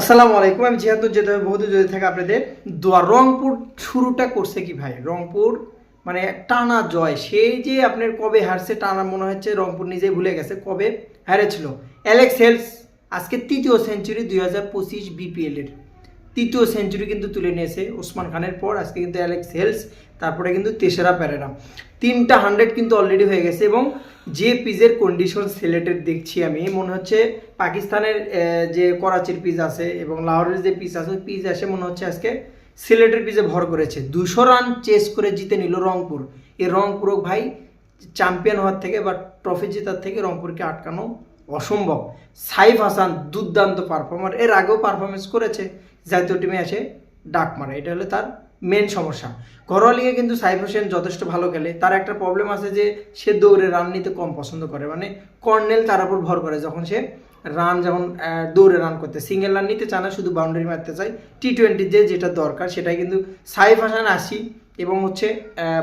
আসসালামু আলাইকুম, আমি জিহাদুর যেতে বহুত যদি থেকে আপনাদের। দোয়া রংপুর শুরুটা করছে কি ভাই? রংপুর মানে টানা জয়। সেই যে আপনার কবে হারছে, টানা মনে হচ্ছে রংপুর নিজেই ভুলে গেছে। কবে? হারেছিল। অ্যালেক্স হেলস আজকে তৃতীয় সেঞ্চুরি দুই হাজার পঁচিশ বিপিএলের তৃতীয় সেঞ্চুরি কিন্তু তুলে নিয়েছে ওসমান খানের পর, আজকে কিন্তু অ্যালেক্স হেলস তারপরে কিন্তু তেসরা প্যারেরা তিনটা হান্ড্রেড কিন্তু অলরেডি হয়ে গেছে এবং যে পিজের কন্ডিশন সিলেটের দেখছি আমি, মনে হচ্ছে পাকিস্তানের যে করাচির পিচ আছে এবং লাহোরের যে পিচ আছে পিচ আসে মনে হচ্ছে আজকে সিলেটের পিচে ভর করেছে। দুশো রান চেস করে জিতে নিল রংপুর। এই রংপুর ভাই চ্যাম্পিয়ন হওয়ার থেকে বা ট্রফি জেতার থেকে রংপুরকে আটকানো অসম্ভব। সাইফ হাসান দুর্দান্ত পারফর্মার এর আগেও পারফরমেন্স করেছে, জাতীয় টিমে এসে ডাক মারে, এটা হলো তার মেন সমস্যা। ঘরোয়া লিগে কিন্তু সাইফ হোসেন যথেষ্ট ভালো খেলে, তার একটা প্রবলেম আছে যে সে দৌড়ে রান নিতে কম পছন্দ করে মানে কর্নেল তার উপর ভর করে, যখন সে রান যেমন দৌড়ে রান করতে সিঙ্গেল রান নিতে চায় না, শুধু বাউন্ডারি মারতে চায় টি টোয়েন্টিতে যেটা দরকার, সেটাই কিন্তু সাইফ হাসান আশি এবং হচ্ছে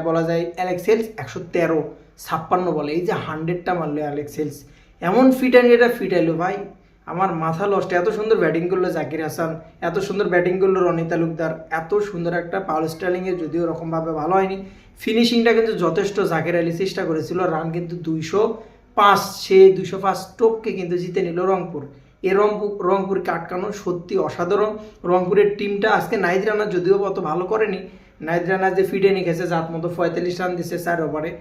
বলা যায় অ্যালেক্স হেলস একশো তেরো, ছাপ্পান্ন বলে, এই যে হান্ড্রেডটা মারলো অ্যালেক্স হেলস এমন ফিট অ্যান্ড এটা ফিট আইলো ভাই। আমার মাথা লস্ট এত সুন্দর ব্যাটিং করল জাকির হাসান, এত সুন্দর ব্যাটিং করল রনি তালুকদার, এত সুন্দর একটা পাওয়ার স্টাইলিংয়ে যদিও ওরকমভাবে ভালো হয়নি। ফিনিশিংটা কিন্তু যথেষ্ট। জাকির আলী চেষ্টা করেছিল রান কিন্তু দুইশো পাঁচ, সে দুইশো পাঁচ টোপকে কিন্তু জিতে নিল রংপুর। এ রংপুর রংপুরকে আটকানো সত্যি অসাধারণ। রংপুরের টিমটা আজকে নাইদ রানা যদিও অত ভালো করেনি নাইদ রানা যে ফিডে নিয়ে গেছে যার মতো পঁয়তাল্লিশ রান দিচ্ছে চার ওভারে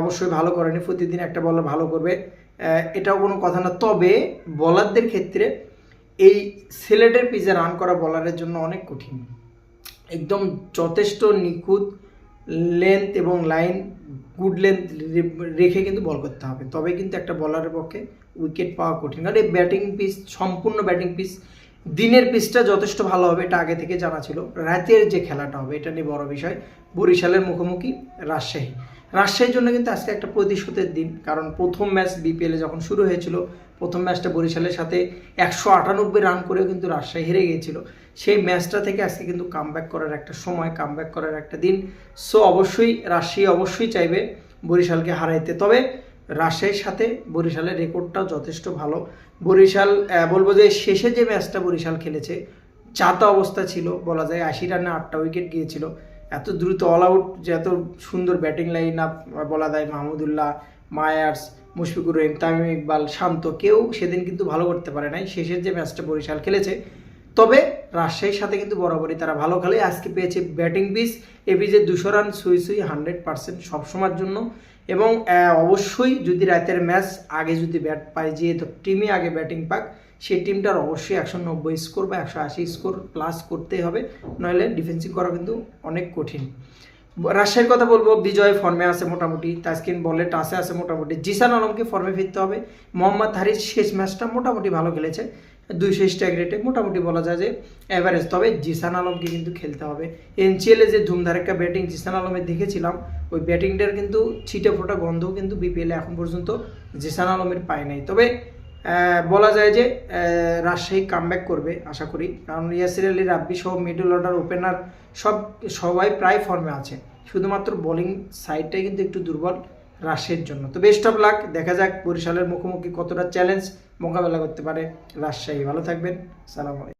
অবশ্যই ভালো করেনি, প্রতিদিন একটা বল ভালো করবে। এটাও কোনো কথা না। তবে বলারদের ক্ষেত্রে এই সিলেটের পিচে রান করা বলারের জন্য অনেক কঠিন। একদম যথেষ্ট নিখুঁত লেন্থ এবং লাইন গুড লেন্থ রেখে কিন্তু বল করতে হবে। তবে কিন্তু একটা বলারের পক্ষে উইকেট পাওয়া কঠিন। কারণ এই ব্যাটিং পিচ সম্পূর্ণ ব্যাটিং পিচ দিনের পিচটা যথেষ্ট ভালো হবে, এটা আগে থেকে জানা ছিল। রাতের যে খেলাটা হবে, এটা নিয়ে বড় বিষয়। বরিশালের মুখোমুখি রাজশাহী। রাজশাহীর জন্য কিন্তু আজকে একটা প্রতিশোধের দিন, কারণ প্রথম ম্যাচ বিপিএলে যখন শুরু হয়েছিল, প্রথম ম্যাচটা বরিশালের সাথে একশো আটানব্বই রান করেও কিন্তু রাজশাহী হেরে গিয়েছিল। সেই ম্যাচটা থেকে আজকে কিন্তু কামব্যাক করার একটা সময় কামব্যাক করার একটা দিন। সো অবশ্যই রাজশাহী অবশ্যই চাইবে বরিশালকে হারাইতে। তবে রাজশাহীর সাথে বরিশালের রেকর্ডটাও যথেষ্ট ভালো। বরিশাল বলব যে শেষে যে ম্যাচটা বরিশাল খেলেছে, চাতা অবস্থা ছিল, বলা যায় আশি রানে আটটা উইকেট গিয়েছিল। এত দ্রুত অল আউট যে এত সুন্দর ব্যাটিং লাইন আপ বলা দেয় মাহমুদুল্লাহ মায়ার্স, মুশফিকুর রহিম, তামিম ইকবাল, শান্ত, কেউ সেদিন কিন্তু ভালো করতে পারে নাই। শেষের যে ম্যাচটা বরিশাল খেলেছে, তবে রাজশাহীর সাথে কিন্তু বরাবরই তারা ভালো খেলে। আজকে পেয়েছে ব্যাটিং পিস এ পিজে দুশো রান সুই সুই হান্ড্রেড পার্সেন্ট সবসময়ের জন্য। এবং অবশ্যই যদি রাতের ম্যাচ আগে যদি ব্যাট পায়, যেহেতু টিমই আগে ব্যাটিং পাক, সেই টিমটার অবশ্যই একশো নব্বই স্কোর বা একশো আশি স্কোর প্লাস করতেই হবে। নইলে ডিফেন্সিং করা কিন্তু অনেক কঠিন। রাজশাহীর কথা বলব, বিজয় ফর্মে আছে মোটামুটি তাস্কিন বলে টাসে আছে মোটামুটি। জিসান আলমকে ফর্মে ফিরতে হবে। মোহাম্মদ হারিজ শেষ ম্যাচটা মোটামুটি ভালো খেলেছে। দুইশো স্ট্রাইক রেটে মোটামুটি বলা যায় যে অ্যাভারেজ তবে জিসান আলমকে কিন্তু খেলতে হবে। এনসিএলে যে ধুমধার একটা ব্যাটিং জিসান আলমের দেখেছিলাম, ওই ব্যাটিংটার কিন্তু ছিটে ফোটা গন্ধও কিন্তু বিপিএলে এখন পর্যন্ত জিসান আলমের পায় নাই। তবে বলা যায় যে রাজশাহী কামব্যাক করবে, আশা করি। কারণ ইয়াসির আলী রাব্বি সহ মিডল অর্ডার ওপেনার সব, সবাই প্রায় ফর্মে আছে। শুধুমাত্র বোলিং সাইডটাই কিন্তু একটু দুর্বল। রাজশাহীর জন্য। তো বেস্ট অফ লাক দেখা যাক বরিশালের মুখোমুখি কতটা চ্যালেঞ্জ মোকাবেলা করতে পারে রাজশাহী। ভালো থাকবেন, সালাম আলাইকুম।